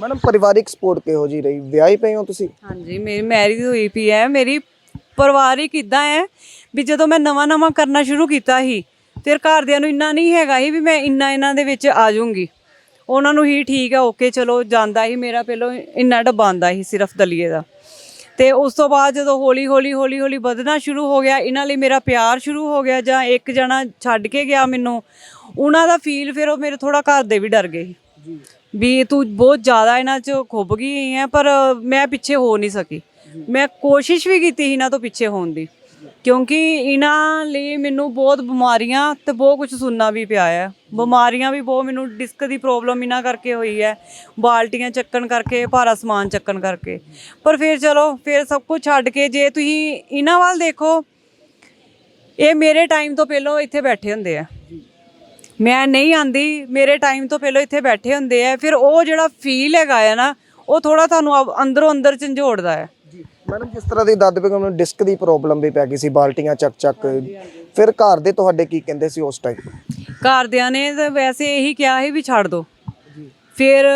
ਮੈਡਮ ਪਰਿਵਾਰਿਕ ਸਪੋਰਟ ਕਿਹੋ ਜੀ ਰਹੀ? ਵਿਆਹੀ ਪਏ ਹੋ ਤੁਸੀਂ? ਹਾਂਜੀ ਮੇਰੀ ਮੈਰਿਜ ਹੋਈ ਪਈ ਹੈ ਮੇਰੀ ਪਰਿਵਾਰਿਕ ਇਦਾਂ ਹੈ ਵੀ ਜਦੋਂ ਮੈਂ ਨਵਾਂ ਨਵਾਂ ਕਰਨਾ ਸ਼ੁਰੂ ਕੀਤਾ ਸੀ ਫਿਰ ਘਰਦਿਆਂ ਨੂੰ ਇੰਨਾ ਨਹੀਂ ਹੈਗਾ ਸੀ ਵੀ ਮੈਂ ਇੰਨਾ ਇਹਨਾਂ ਦੇ ਵਿੱਚ ਆ ਜਾਊਂਗੀ। ਉਹਨਾਂ ਨੂੰ ਹੀ ਠੀਕ ਹੈ ਓਕੇ ਚਲੋ ਜਾਂਦਾ ਹੀ ਮੇਰਾ ਪਹਿਲੋਂ ਇੰਨਾ ਡੱਬਾ ਆਉਂਦਾ ਸੀ ਸਿਰਫ ਦਲੀਏ ਦਾ। ਤੇ ਉਸ ਤੋਂ ਬਾਅਦ ਜਦੋਂ ਹੌਲੀ ਹੌਲੀ ਹੌਲੀ ਹੌਲੀ ਵਧਣਾ ਸ਼ੁਰੂ ਹੋ ਗਿਆ ਇਹਨਾਂ ਲਈ ਮੇਰਾ ਪਿਆਰ ਸ਼ੁਰੂ ਹੋ ਗਿਆ ਜਾਂ ਇੱਕ ਜਣਾ ਛੱਡ ਕੇ ਗਿਆ ਮੈਨੂੰ ਉਹਨਾਂ ਦਾ ਫੀਲ ਫਿਰ ਉਹ ਮੇਰੇ ਥੋੜਾ ਘਰ ਦੇ ਵੀ ਡਰ ਗਏ ਵੀ ਤੂੰ ਬਹੁਤ ਜ਼ਿਆਦਾ ਇਹਨਾਂ 'ਚ ਖੁੱਭ ਗਈ ਹੈ ਪਰ ਮੈਂ ਪਿੱਛੇ ਹੋ ਨਹੀਂ ਸਕੀ। ਮੈਂ ਕੋਸ਼ਿਸ਼ ਵੀ ਕੀਤੀ ਸੀ ਇਹਨਾਂ ਤੋਂ ਪਿੱਛੇ ਹੋਣ ਦੀ। ਕਿਉਂਕਿ ਇਹਨਾਂ ਲਈ ਮੈਨੂੰ ਬਹੁਤ ਬਿਮਾਰੀਆਂ ਤੇ ਬਹੁਤ ਕੁਝ ਸੁਣਨਾ ਵੀ ਪਿਆ ਹੈ ਬਿਮਾਰੀਆਂ ਵੀ ਬਹੁਤ ਮੈਨੂੰ ਡਿਸਕ ਦੀ ਪ੍ਰੋਬਲਮ ਇਹਨਾਂ ਕਰਕੇ ਹੋਈ ਹੈ। ਬਾਲਟੀਆਂ ਚੱਕਣ ਕਰਕੇ, ਭਾਰਾ ਸਮਾਨ ਚੱਕਣ ਕਰਕੇ। ਪਰ ਫਿਰ ਚਲੋ, ਫਿਰ ਸਭ ਕੁਝ ਛੱਡ ਕੇ ਜੇ ਤੁਸੀਂ ਇਹਨਾਂ ਵੱਲ ਦੇਖੋ, ਇਹ ਮੇਰੇ ਟਾਈਮ ਤੋਂ ਪਹਿਲਾਂ ਇੱਥੇ ਬੈਠੇ ਹੁੰਦੇ ਆ। ਮੈਂ ਨਹੀਂ ਆਂਦੀ, ਮੇਰੇ ਟਾਈਮ ਤੋਂ ਪਹਿਲਾਂ ਇੱਥੇ ਬੈਠੇ ਹੁੰਦੇ ਆ। ਫਿਰ ਉਹ ਜਿਹੜਾ ਫੀਲ ਹੈਗਾ ਆ ਨਾ, ਉਹ ਥੋੜਾ ਤੁਹਾਨੂੰ ਅਬ- ਅੰਦਰੋਂ ਅੰਦਰ ਝੰਜੋੜਦਾ ਹੈ ਮੈਡਮ ਜਿਸ ਤਰ੍ਹਾਂ ਦੀ ਦੱਦ ਪੇ ਮੈਨੂੰ ਡਿਸਕ ਦੀ ਪ੍ਰੋਬਲਮ ਵੀ ਪੈ ਗਈ ਸੀ ਬਾਲਟੀਆਂ ਚੱਕ ਚੱਕ। ਫਿਰ ਘਰ ਦੇ ਤੁਹਾਡੇ ਕੀ ਕਹਿੰਦੇ ਸੀ ਉਸ ਟਾਈਮ ਘਰਦਿਆਂ ਨੇ ਤਾਂ ਵੈਸੇ ਇਹੀ ਕਿਹਾ ਸੀ ਵੀ ਛੱਡ ਦੋ। ਫਿਰ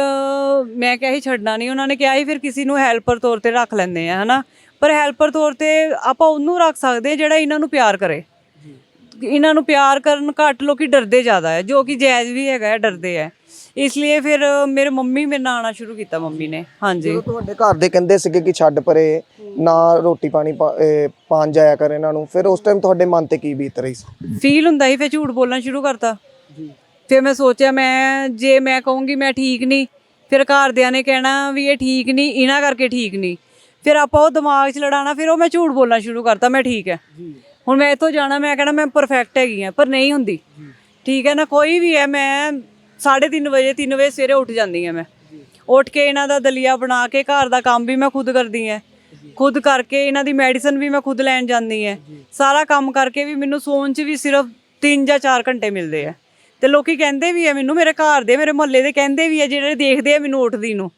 ਮੈਂ ਕਿਹਾ ਸੀ ਛੱਡਣਾ ਨਹੀਂ ਉਹਨਾਂ ਨੇ ਕਿਹਾ ਸੀ ਫਿਰ ਕਿਸੇ ਨੂੰ ਹੈਲਪਰ ਤੌਰ ਤੇ ਰੱਖ ਲੈਂਦੇ ਆ ਹਨਾ। ਪਰ ਹੈਲਪਰ ਤੌਰ ਤੇ ਆਪਾਂ ਉਹਨੂੰ ਰੱਖ ਸਕਦੇ ਜਿਹੜਾ ਇਹਨਾਂ ਨੂੰ ਪਿਆਰ ਕਰੇ। ਇਹਨਾਂ ਨੂੰ ਪਿਆਰ ਕਰਨ ਘੱਟ ਲੋਕੀ ਡਰਦੇ ਜ਼ਿਆਦਾ ਹੈ ਜੋ ਕਿ ਜਾਇਜ਼ ਵੀ ਹੈਗਾ ਡਰਦੇ ਹੈ ਇਸ ਲਈ ਫਿਰ ਮੇਰੇ ਮੰਮੀ ਮੇਰੇ ਨਾਲ ਆਉਣਾ ਸ਼ੁਰੂ ਕੀਤਾ ਮੰਮੀ ਨੇ। ਹਾਂਜੀ। ਜਦੋਂ ਤੁਹਾਡੇ ਘਰ ਦੇ ਕਹਿੰਦੇ ਸੀਗੇ ਕਿ ਛੱਡ ਪਰੇ ਨਾ ਰੋਟੀ ਪਾਣੀ ਪਾ- ਇਹ ਪਾਣ ਜਾਇਆ ਕਰ ਇਹਨਾਂ ਨੂੰ ਫਿਰ ਉਸ ਟਾਈਮ ਤੁਹਾਡੇ ਮਨ ਤੇ ਕੀ ਬੀਤ ਰਹੀ ਸੀ? ਫੀਲ ਹੁੰਦਾ ਸੀ ਫਿਰ ਝੂਠ ਬੋਲਣਾ ਸ਼ੁਰੂ ਕਰਤਾ। ਫਿਰ ਮੈਂ ਸੋਚਿਆ ਮੈਂ ਜੇ ਮੈਂ ਕਹੂੰਗੀ ਮੈਂ ਠੀਕ ਨਹੀਂ ਫਿਰ ਘਰਦਿਆਂ ਨੇ ਕਹਿਣਾ ਵੀ ਇਹ ਠੀਕ ਨਹੀਂ ਇਹਨਾਂ ਕਰਕੇ ਠੀਕ ਨਹੀਂ ਫਿਰ ਆਪਾਂ ਉਹ ਦਿਮਾਗ 'ਚ ਲੜਾਣਾ ਫਿਰ ਉਹ ਮੈਂ ਝੂਠ ਬੋਲਣਾ ਸ਼ੁਰੂ ਕਰਤਾ ਮੈਂ ਠੀਕ ਹੈ ਹੁਣ ਮੈਂ ਇੱਥੋਂ ਜਾਣਾ ਮੈਂ ਕਹਿਣਾ ਮੈਂ ਪਰਫੈਕਟ ਹੈਗੀ ਆ ਪਰ ਨਹੀਂ ਹੁੰਦੀ। ਠੀਕ ਹੈ ਨਾ ਕੋਈ ਵੀ ਹੈ ਮੈਂ 3:30 ਵਜੇ 3 ਵਜੇ ਸਵੇਰੇ ਉੱਠ ਜਾਂਦੀ ਹਾਂ ਮੈਂ। ਉੱਠ ਕੇ ਇਹਨਾਂ ਦਾ ਦਲੀਆ ਬਣਾ ਕੇ ਘਰ ਦਾ ਕੰਮ ਵੀ ਮੈਂ ਖੁਦ ਕਰਦੀ ਹਾਂ। ਖੁਦ ਕਰਕੇ ਇਹਨਾਂ ਦੀ ਮੈਡੀਸਨ ਵੀ ਮੈਂ ਖੁਦ ਲੈਣ ਜਾਂਦੀ ਹਾਂ। ਸਾਰਾ ਕੰਮ ਕਰਕੇ ਵੀ ਮੈਨੂੰ ਸੌਣ 'ਚ ਵੀ ਸਿਰਫ 3 ਜਾਂ 4 ਘੰਟੇ ਮਿਲਦੇ ਆ। ਤੇ ਲੋਕੀ ਕਹਿੰਦੇ ਵੀ ਆ ਮੈਨੂੰ, ਮੇਰੇ ਘਰ ਦੇ, ਮੇਰੇ ਮੁਹੱਲੇ ਦੇ ਕਹਿੰਦੇ ਵੀ ਆ, ਜਿਹੜੇ ਦੇਖਦੇ ਆ ਮੈਨੂੰ ਉੱਠਦੀ ਨੂੰ,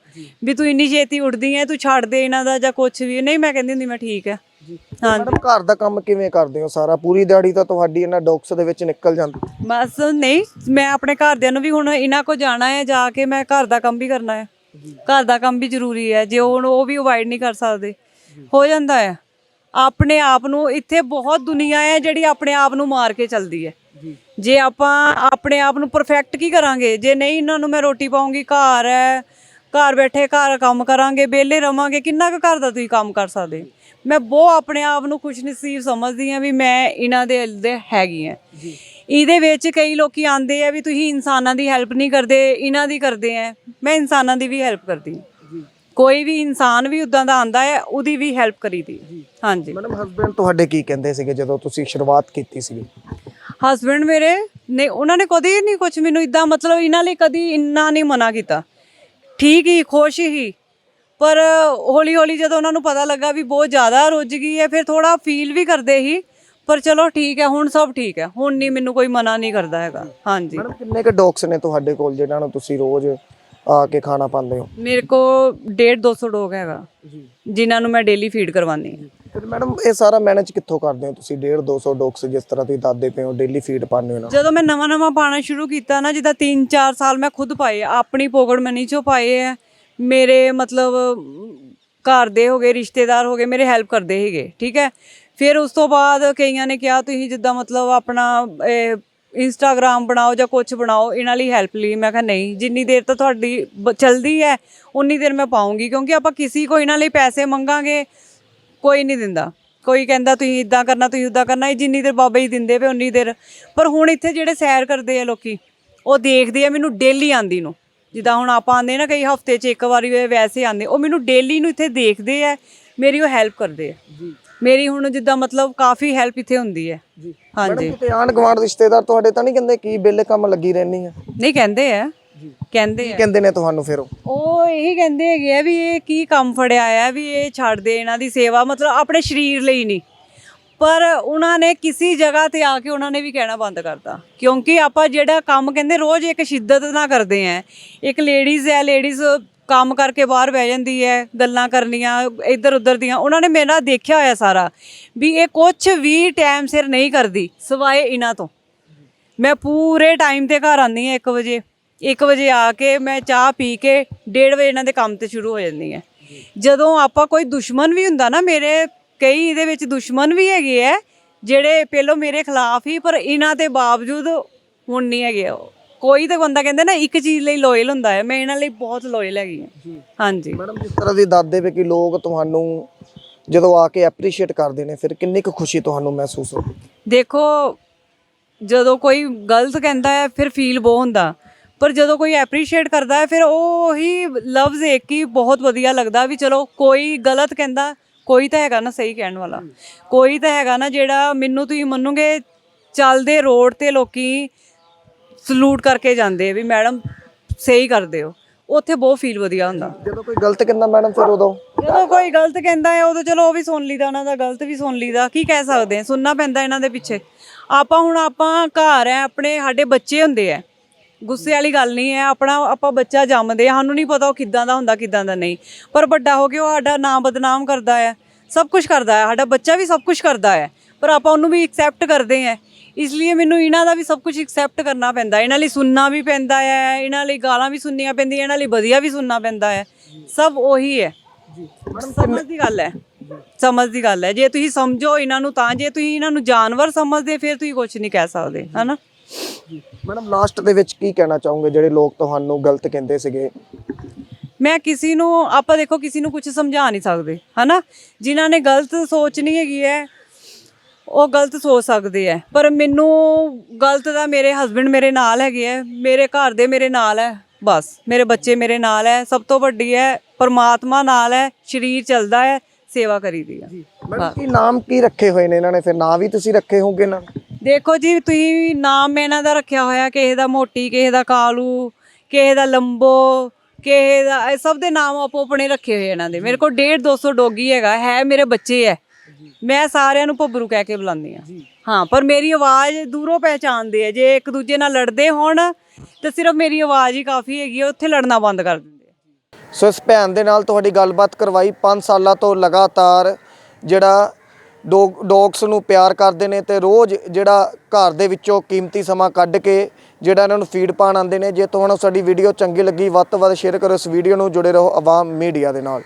ਵੀ ਤੂੰ ਇੰਨੀ ਛੇਤੀ ਉੱਠਦੀ ਐ, ਤੂੰ ਛੱਡ ਦੇ ਇਹਨਾਂ ਦਾ ਜਾਂ ਕੁਝ ਵੀ। ਨਹੀਂ, ਮੈਂ ਕਹਿੰਦੀ ਹੁੰਦੀ, ਮੈਂ ਠੀਕ ਆ। ਹਾਂ ਮੈਡਮ ਘਰ ਦਾ ਕੰਮ ਕਿਵੇਂ ਕਰਦੇ ਹੋ ਸਾਰਾ? ਪੂਰੀ ਦਿਹਾੜੀ ਤਾਂ ਤੁਹਾਡੀ ਇਹਨਾਂ ਡੌਕਸ ਦੇ ਵਿੱਚ ਨਿਕਲ ਜਾਂਦੀ। ਬਸ ਨਹੀਂ ਮੈਂ ਆਪਣੇ ਘਰਦਿਆਂ ਨੂੰ ਵੀ ਹੁਣ ਇਹਨਾਂ ਕੋ ਜਾਣਾ ਹੈ ਜਾ ਕੇ ਮੈਂ ਘਰ ਦਾ ਕੰਮ ਵੀ ਕਰਨਾ ਹੈ। ਘਰ ਦਾ ਕੰਮ ਵੀ ਜ਼ਰੂਰੀ ਹੈ ਜੇ ਹੁਣ ਉਹ ਵੀ ਅਵਾਇਡ ਨਹੀਂ ਕਰ ਸਕਦੇ। ਹੋ ਜਾਂਦਾ ਹੈ। ਆਪਣੇ ਆਪ ਨੂੰ ਇੱਥੇ ਬਹੁਤ ਦੁਨੀਆ ਹੈ ਜਿਹੜੀ ਆਪਣੇ ਆਪ ਨੂੰ ਮਾਰ ਕੇ ਚੱਲਦੀ ਹੈ। ਜੇ। ਆਪਾਂ ਆਪਣੇ ਆਪ ਨੂੰ ਪਰਫੈਕਟ ਕੀ ਕਰਾਂਗੇ? ਜੇ ਨਹੀਂ ਇਹਨਾਂ ਨੂੰ ਮੈਂ ਰੋਟੀ ਪਾਉਂਗੀ ਘਰ ਹੈ। ਘਰ ਬੈਠੇ ਘਰ ਕੰਮ ਕਰਾਂਗੇ ਵਿਹਲੇ ਰਵਾਂਗੇ ਕਿੰਨਾ ਕੁ ਘਰ ਦਾ ਤੁਸੀਂ ਕੰਮ ਕਰ ਸਕਦੇ? ਮੈਂ ਬਹੁਤ ਆਪਣੇ ਆਪ ਨੂੰ ਖੁਸ਼ਨਸੀਬ ਸਮਝਦੀ ਹਾਂ ਵੀ ਮੈਂ ਇਹਨਾਂ ਦੇ ਦੇ ਹੈਗੀ ਹਾਂ। ਇਹਦੇ ਵਿੱਚ ਕਈ ਲੋਕੀ ਆਂਦੇ ਆ ਵੀ ਤੁਸੀਂ ਇਨਸਾਨਾਂ ਦੀ ਹੈਲਪ ਨਹੀਂ ਕਰਦੇ ਇਹਨਾਂ ਦੀ ਕਰਦੇ ਆ। ਮੈਂ ਇਨਸਾਨਾਂ ਦੀ ਵੀ ਹੈਲਪ ਕਰਦੀ ਕੋਈ ਵੀ ਇਨਸਾਨ ਵੀ ਉਦਾਂ ਦਾ ਆਂਦਾ ਹੈ ਉਹਦੀ ਵੀ ਹੈਲਪ ਕਰੀਦੀ। ਹਾਂਜੀ। ਮੈਡਮ ਹਸਬੰਡ ਤੁਹਾਡੇ ਕੀ ਕਹਿੰਦੇ ਸੀਗੇ ਜਦੋਂ ਤੁਸੀਂ ਸ਼ੁਰੂਆਤ ਕੀਤੀ ਸੀਗੀ? ਹਸਬੰਡ ਮੇਰੇ ਨੇ ਉਹਨਾਂ ਨੇ ਕਦੀ ਨਹੀਂ ਕੁਝ ਮੈਨੂੰ ਇਦਾਂ ਮਤਲਬ ਇਹਨਾਂ ਲਈ ਕਦੀ ਇੰਨਾ ਨਹੀਂ ਮਨਾ ਕੀਤਾ। ਠੀਕ ਹੀ ਖੁਸ਼ ਹੀ ਪਰ ਹੌਲੀ ਹੌਲੀ ਜਦੋਂ ਉਹਨਾਂ ਨੂੰ ਪਤਾ ਲੱਗਾ ਵੀ ਬਹੁਤ ਜ਼ਿਆਦਾ ਰੁੱਝ ਗਈ ਹੈ ਫਿਰ ਥੋੜਾ ਫੀਲ ਵੀ ਕਰਦੇ ਹੀ ਪਰ ਚਲੋ ਠੀਕ ਹੈ ਹੁਣ ਸਭ ਠੀਕ ਹੈ। ਹੁਣ ਨਹੀਂ ਮੈਨੂੰ ਕੋਈ ਮਨਾ ਨਹੀਂ ਕਰਦਾ ਹੈਗਾ। ਹਾਂਜੀ। ਮੈਡਮ ਕਿੰਨੇ ਕੁ ਡੌਗਸ ਨੇ ਤੁਹਾਡੇ ਕੋਲ ਜਿਹਨਾਂ ਨੂੰ ਤੁਸੀਂ ਰੋਜ਼ ਆ ਕੇ ਖਾਣਾ ਪਾਉਂਦੇ ਹੋ? ਮੇਰੇ ਕੋ 1.5 200 ਡੋਗ ਹੈਗਾ ਜਿਨ੍ਹਾਂ ਨੂੰ ਮੈਂ ਡੇਲੀ ਫੀਡ ਕਰਵਾਉਂਦੀ ਹਾਂ। ਫਿਰ ਮੈਡਮ ਇਹ ਸਾਰਾ ਮੈਨੇਜ ਕਿੱਥੋਂ ਕਰਦੇ ਹੋ ਤੁਸੀਂ? 1.5 200 ਡੌਗਸ ਜਿਸ ਤਰ੍ਹਾਂ ਤੁਸੀਂ ਦਾਦੇ ਪਏ ਹੋ ਡੇਲੀ ਫੀਡ ਪਾਉਂਦੇ ਹੋ ਨਾ? ਜਦੋਂ ਮੈਂ ਨਵਾਂ ਨਵਾਂ ਪਾਣਾ ਸ਼ੁਰੂ ਕੀਤਾ ਨਾ ਜਿੱਦਾਂ 3-4 ਸਾਲ ਮੈਂ ਖੁਦ ਪਾਏ ਆਪਣੀ ਪੋਕਟ ਮਨੀ ਚੋਂ ਪਾਏ ਆ ਮੇਰੇ ਮਤਲਬ, ਘਰ ਦੇ ਹੋਗੇ ਰਿਸ਼ਤੇਦਾਰ ਹੋਗੇ ਮੇਰੇ ਹੈਲਪ ਕਰਦੇ ਸੀਗੇ, ਠੀਕ ਹੈ? ਫਿਰ ਉਸ ਤੋਂ ਬਾਅਦ ਕਈਆਂ ਨੇ ਕਿਹਾ, ਤੁਸੀਂ ਜਿੱਦਾਂ ਮਤਲਬ ਆਪਣਾ ਇੰਸਟਾਗ੍ਰam ਬਣਾਓ ਜਾਂ ਕੁਝ ਬਣਾਓ, ਇਹਨਾਂ ਲਈ ਹੈਲਪ ਲਈ। ਮੈਂ ਕਿਹਾ, ਨਹੀਂ, ਜਿੰਨੀ ਦੇਰ ਤਾਂ ਤੁਹਾਡੀ ਬ- ਚੱਲਦੀ ਹੈ, ਉਨੀ ਦੇਰ ਮੈਂ ਪਾਉਂਗੀ, ਕਿਉਂਕਿ ਆਪਾਂ ਕਿਸੇ ਕੋ ਇਹਨਾਂ ਲਈ ਪੈਸੇ ਮੰਗਾਂਗੇ, ਕੋਈ ਨਹੀਂ ਦਿੰਦਾ। ਕੋਈ ਕਹਿੰਦਾ, ਤੁਸੀਂ ਇਦਾਂ ਕਰਨਾ, ਤੁਸੀਂ ਉਦਾਂ ਕਰਨਾ। ਇਹ ਜਿੰਨੀ ਦੇਰ ਬਾਬਾ ਜੀ ਦਿੰਦੇ ਪਏ, ਉਨੀ ਦੇਰ। ਪਰ ਹੁਣ ਇੱਥੇ ਜਿਹੜੇ ਸੈਰ ਕਰਦੇ ਆ ਲੋਕੀ, ਉਹ ਦੇਖਦੇ ਆ ਮੈਨੂੰ ਡੇਲੀ ਆਂਦੀ ਨੂੰ। ਜਿੱਦਾਂ ਹੁਣ ਆਪਾਂ ਆਂਦੇ ਨਾ ਕਈ ਹਫ਼ਤੇ 'ਚ ਇੱਕ ਵਾਰੀ ਵੈਸੇ ਆਂਦੇ ਉਹ ਮੈਨੂੰ ਡੇਲੀ ਨੂੰ ਇੱਥੇ ਦੇਖਦੇ ਆ ਮੇਰੀ ਉਹ ਹੈਲਪ ਕਰਦੇ ਆ ਮੇਰੀ ਹੁਣ ਜਿੱਦਾਂ ਮਤਲਬ ਕਾਫੀ ਹੈਲਪ ਇੱਥੇ ਹੁੰਦੀ ਹੈ ਹਾਂਜੀ। ਮੈਡਮ ਕਿਤੇ ਆਂਢ ਗੁਆਂਢ ਰਿਸ਼ਤੇਦਾਰ ਤੁਹਾਡੇ ਤਾਂ ਨਹੀਂ ਕਹਿੰਦੇ ਕੀ ਬਿੱਲੇ ਕੰਮ ਲੱਗੀ ਰਹਿਣੀ ਆ? ਨਹੀਂ ਕਹਿੰਦੇ ਆ ਕਹਿੰਦੇ ਆ ਕਹਿੰਦੇ ਨੇ ਤੁਹਾਨੂੰ ਫਿਰ ਉਹ? ਉਹ ਇਹੀ ਕਹਿੰਦੇ ਹੈਗੇ ਆ ਵੀ ਇਹ ਕੀ ਕੰਮ ਫੜਿਆ ਆ ਵੀ ਇਹ ਛੱਡ ਦੇ ਇਹਨਾਂ ਦੀ ਸੇਵਾ ਮਤਲਬ ਆਪਣੇ ਸਰੀਰ ਲਈ ਨਹੀਂ। ਪਰ ਉਹਨਾਂ ਨੇ ਕਿਸੇ ਜਗ੍ਹਾ ਤੇ ਆ ਕੇ ਉਹਨਾਂ ਨੇ ਵੀ ਕਹਿਣਾ ਬੰਦ ਕਰਤਾ। ਕਿਉਂਕਿ ਆਪਾਂ ਜਿਹੜਾ ਕੰਮ ਕਹਿੰਦੇ ਰੋਜ਼ ਇੱਕ ਸ਼ਿੱਦਤ ਨਾਲ ਕਰਦੇ ਆ ਇੱਕ ਲੇਡੀਜ਼ ਹੈ ਲੇਡੀਜ਼ ਕੰਮ ਕਰਕੇ ਬਾਹਰ ਬਹਿ ਜਾਂਦੀ ਹੈ, ਗੱਲਾਂ ਕਰਨੀਆਂ ਇੱਧਰ ਉੱਧਰ ਦੀਆਂ, ਉਹਨਾਂ ਨੇ ਮੇਰਾ ਦੇਖਿਆ ਹੋਇਆ ਸਾਰਾ ਵੀ ਇਹ ਕੁਝ ਵੀ ਟਾਈਮ ਸਿਰ ਨਹੀਂ ਕਰਦੀ, ਸਵਾਏ ਇਹਨਾਂ ਤੋਂ। ਮੈਂ ਪੂਰੇ ਟਾਈਮ ਤੇ ਘਰ ਆਉਂਦੀ ਹਾਂ 1 ਵਜੇ 1 ਵਜੇ ਆ ਕੇ ਮੈਂ ਚਾਹ ਪੀ ਕੇ 1:30 ਵਜੇ ਇਹਨਾਂ ਦੇ ਕੰਮ ਤੇ ਸ਼ੁਰੂ ਹੋ ਜਾਂਦੀ ਹੈ। ਜਦੋਂ ਆਪਾਂ ਕੋਈ ਦੁਸ਼ਮਣ ਵੀ ਹੁੰਦਾ ਨਾ ਮੇਰੇ ਕਈ ਇਹਦੇ ਵਿੱਚ ਦੁਸ਼ਮਣ ਵੀ ਹੈਗੇ ਆ ਜਿਹੜੇ ਪਹਿਲੋਂ ਮੇਰੇ ਖਿਲਾਫ ਹੀ ਪਰ ਇਹਨਾਂ ਦੇ ਬਾਵਜੂਦ ਹੁਣ ਨਹੀਂ ਹੈਗੇ ਉਹ। ਕੋਈ ਤਾਂ ਬੰਦਾ ਕਹਿੰਦਾ ਨਾ ਇੱਕ ਚੀਜ਼ ਲਈ ਲੋਇਲ ਹੁੰਦਾ ਹੈ ਮੈਂ ਇਹਨਾਂ ਲਈ ਬਹੁਤ ਲੋਇਲ ਹੈਗੀ ਹਾਂ। ਹਾਂਜੀ। ਮੈਡਮ ਜਿਸ ਤਰ੍ਹਾਂ ਦੀ ਦਾਦੇ ਪਏ ਕਿ ਲੋਕ ਤੁਹਾਨੂੰ ਜਦੋਂ ਆ ਕੇ ਐਪਰੀਸ਼ੀਏਟ ਕਰਦੇ ਨੇ ਫਿਰ ਕਿੰਨੀ ਕੁ ਖੁਸ਼ੀ ਤੁਹਾਨੂੰ ਮਹਿਸੂਸ ਹੁੰਦੀ ਦੇਖੋ ਜਦੋਂ ਕੋਈ ਗਲਤ ਕਹਿੰਦਾ ਹੈ ਫਿਰ ਫੀਲ ਬਹੁਤ ਹੁੰਦਾ। ਪਰ ਜਦੋਂ ਕੋਈ ਐਪਰੀਸ਼ੀਏਟ ਕਰਦਾ ਹੈ ਫਿਰ ਉਹ ਹੀ ਲਫ਼ਜ਼ ਇੱਕ ਹੀ ਬਹੁਤ ਵਧੀਆ ਲੱਗਦਾ ਵੀ ਚਲੋ ਕੋਈ ਗਲਤ ਕਹਿੰਦਾ ਕੋਈ ਤਾਂ ਹੈਗਾ ਨਾ ਸਹੀ ਕਹਿਣ ਵਾਲਾ। ਕੋਈ ਤਾਂ ਹੈਗਾ ਨਾ ਜਿਹੜਾ ਮੈਨੂੰ ਤੁਸੀਂ ਮੰਨੋਗੇ ਚੱਲਦੇ ਰੋਡ ਤੇ ਲੋਕੀ ਸਲੂਟ ਕਰਕੇ ਜਾਂਦੇ ਵੀ ਮੈਡਮ ਸਹੀ ਕਰਦੇ ਹੋ। ਉੱਥੇ ਬਹੁਤ ਫੀਲ ਵਧੀਆ ਹੁੰਦਾ। ਜਦੋਂ ਕੋਈ ਗਲਤ ਕਹਿੰਦਾ ਮੈਡਮ ਫਿਰ ਉਦੋਂ? ਜਦੋਂ ਕੋਈ ਗਲਤ ਕਹਿੰਦਾ ਹੈ ਉਦੋਂ ਚਲੋ ਉਹ ਵੀ ਸੁਣ ਲਈਦਾ ਉਹਨਾਂ ਦਾ ਗਲਤ ਵੀ ਸੁਣ ਲਈਦਾ। ਕੀ ਕਹਿ ਸਕਦੇ ਆ? ਸੁਣਨਾ ਪੈਂਦਾ ਇਹਨਾਂ ਦੇ ਪਿੱਛੇ। ਆਪਾਂ ਹੁਣ ਆਪਾਂ ਘਰ ਹੈ ਆਪਣੇ ਸਾਡੇ ਬੱਚੇ ਹੁੰਦੇ ਆ। ਗੁੱਸੇ ਵਾਲੀ ਗੱਲ ਨਹੀਂ ਹੈ ਆਪਣਾ ਆਪਾਂ ਬੱਚਾ ਜੰਮਦੇ ਆ ਸਾਨੂੰ ਨਹੀਂ ਪਤਾ ਉਹ ਕਿੱਦਾਂ ਦਾ ਹੁੰਦਾ ਕਿੱਦਾਂ ਦਾ ਨਹੀਂ। ਪਰ ਵੱਡਾ ਹੋ ਕੇ ਉਹ ਸਾਡਾ ਨਾਮ ਬਦਨਾਮ ਕਰਦਾ ਹੈ ਸਭ ਕੁਝ ਕਰਦਾ ਹੈ ਸਾਡਾ ਬੱਚਾ ਵੀ ਸਭ ਕੁਝ ਕਰਦਾ ਹੈ ਪਰ ਆਪਾਂ ਉਹਨੂੰ ਵੀ ਐਕਸੈਪਟ ਕਰਦੇ ਆ ਇਸ ਲਈ ਮੈਨੂੰ ਇਹਨਾਂ ਦਾ ਵੀ ਸਭ ਕੁਝ ਐਕਸੈਪਟ ਕਰਨਾ ਪੈਂਦਾ ਇਹਨਾਂ ਲਈ ਸੁਣਨਾ ਵੀ ਪੈਂਦਾ ਹੈ ਇਹਨਾਂ ਲਈ ਗਾਲਾਂ ਵੀ ਸੁਣਨੀਆਂ ਪੈਂਦੀਆਂ ਇਹਨਾਂ ਲਈ ਵਧੀਆ ਵੀ ਸੁਣਨਾ ਪੈਂਦਾ ਹੈ ਸਭ ਉਹੀ ਹੈ। ਸਮਝ ਦੀ ਗੱਲ ਹੈ। ਸਮਝ ਦੀ ਗੱਲ ਹੈ। ਜੇ ਤੁਸੀਂ ਸਮਝੋ ਇਹਨਾਂ ਨੂੰ ਤਾਂ ਜੇ ਤੁਸੀਂ ਇਹਨਾਂ ਨੂੰ ਜਾਨਵਰ ਸਮਝਦੇ ਫਿਰ ਤੁਸੀਂ ਕੁਝ ਨਹੀਂ ਕਹਿ ਸਕਦੇ ਹਨਾ? ਮੈਡਮ ਲਾਸਟ ਦੇ ਵਿੱਚ ਕੀ ਕਹਿਣਾ ਚਾਹੋਗੇ ਜਿਹੜੇ ਲੋਕ ਤੁਹਾਨੂੰ ਗਲਤ ਕਹਿੰਦੇ ਸੀਗੇ? ਮੈਂ ਕਿਸੇ ਨੂੰ ਆਪਾਂ ਦੇਖੋ ਕਿਸੇ ਨੂੰ ਕੁਝ ਸਮਝਾ ਨਹੀਂ ਸਕਦੇ ਹਨਾ? ਜਿਨ੍ਹਾਂ ਨੇ ਗਲਤ ਸੋਚਣੀ ਹੈਗੀ ਹੈ ਉਹ ਗਲਤ ਸੋਚ ਸਕਦੇ ਹੈ। ਪਰ ਮੈਨੂੰ ਗਲਤ ਦਾ ਮੇਰੇ ਹਸਬੰਡ ਮੇਰੇ ਨਾਲ ਹੈਗੇ ਹੈ ਮੇਰੇ ਘਰ ਦੇ ਮੇਰੇ ਨਾਲ ਹੈ ਬਸ। ਮੇਰੇ ਬੱਚੇ ਮੇਰੇ ਨਾਲ ਹੈ ਸਭ ਤੋਂ ਵੱਡੀ ਹੈ ਪਰਮਾਤਮਾ ਨਾਲ ਹੈ ਸਰੀਰ ਚੱਲਦਾ ਹੈ ਸੇਵਾ ਕਰੀਦੀ ਹੈ। ਮੈਡਮ ਕੀ ਨਾਮ ਕੀ ਰੱਖੇ ਹੋਏ ਨੇ ਇਹਨਾਂ ਨੇ? ਫਿਰ ਨਾਂ ਵੀ ਤੁਸੀਂ ਰੱਖੇ ਹੋਗੇ ਨਾ? ਦੇਖੋ ਜੀ ਤੁਸੀਂ ਨਾਮ ਇਹਨਾਂ ਦਾ ਰੱਖਿਆ ਹੋਇਆ ਕਿਸੇ ਦਾ ਮੋਟੀ ਕਿਸੇ ਦਾ ਕਾਲੂ ਕਿਸੇ ਦਾ ਲੰਬੋ ਕਿਸੇ ਦਾ ਇਹ ਸਭ ਦੇ ਨਾਮ ਆਪੋ ਆਪਣੇ ਰੱਖੇ ਹੋਏ ਇਹਨਾਂ ਦੇ। ਮੇਰੇ ਕੋਲ 1.5 200 ਡੋਗੀ ਹੈਗਾ ਹੈ ਮੇਰੇ ਬੱਚੇ ਹੈ ਮੈਂ ਸਾਰਿਆਂ ਨੂੰ ਭੱਬਰੂ ਕਹਿ ਕੇ ਬੁਲਾਉਂਦੀ ਆ। ਹਾਂ ਪਰ ਮੇਰੀ ਆਵਾਜ਼ ਦੂਰੋਂ ਪਹਿਚਾਨਦੇ ਆ। ਜੇ ਇੱਕ ਦੂਜੇ ਨਾਲ ਲੜਦੇ ਹੋਣ ਤੇ ਸਿਰਫ ਮੇਰੀ ਆਵਾਜ਼ ਹੀ ਕਾਫੀ ਹੈਗੀ ਉੱਥੇ ਲੜਨਾ ਬੰਦ ਕਰ ਦਿੰਦੇ ਸੋ ਇਸ ਭੈਣ ਦੇ ਨਾਲ ਤੁਹਾਡੀ ਗੱਲਬਾਤ ਕਰਵਾਈ 5 ਸਾਲਾਂ ਤੋਂ ਲਗਾਤਾਰ ਜਿਹੜਾ ਡੌਗਸ ਨੂੰ ਪਿਆਰ ਕਰਦੇ ਨੇ ਤੇ ਰੋਜ਼ ਜਿਹੜਾ ਘਰ ਦੇ ਵਿੱਚੋਂ ਕੀਮਤੀ ਸਮਾਂ ਕੱਢ ਕੇ ਜਿਹੜਾ ਇਹਨਾਂ ਨੂੰ ਫੀਡ ਪਾਣ ਆਉਂਦੇ ਨੇ, ਜੇ ਤੁਹਾਨੂੰ ਸਾਡੀ ਵੀਡੀਓ ਚੰਗੀ ਲੱਗੀ, ਵੱਧ ਤੋਂ ਵੱਧ ਸ਼ੇਅਰ ਕਰੋ, ਇਸ ਵੀਡੀਓ ਨੂੰ ਜੁੜੇ ਰਹੋ, ਆਵਾਮ ਮੀਡੀਆ ਦੇ ਨਾਲ।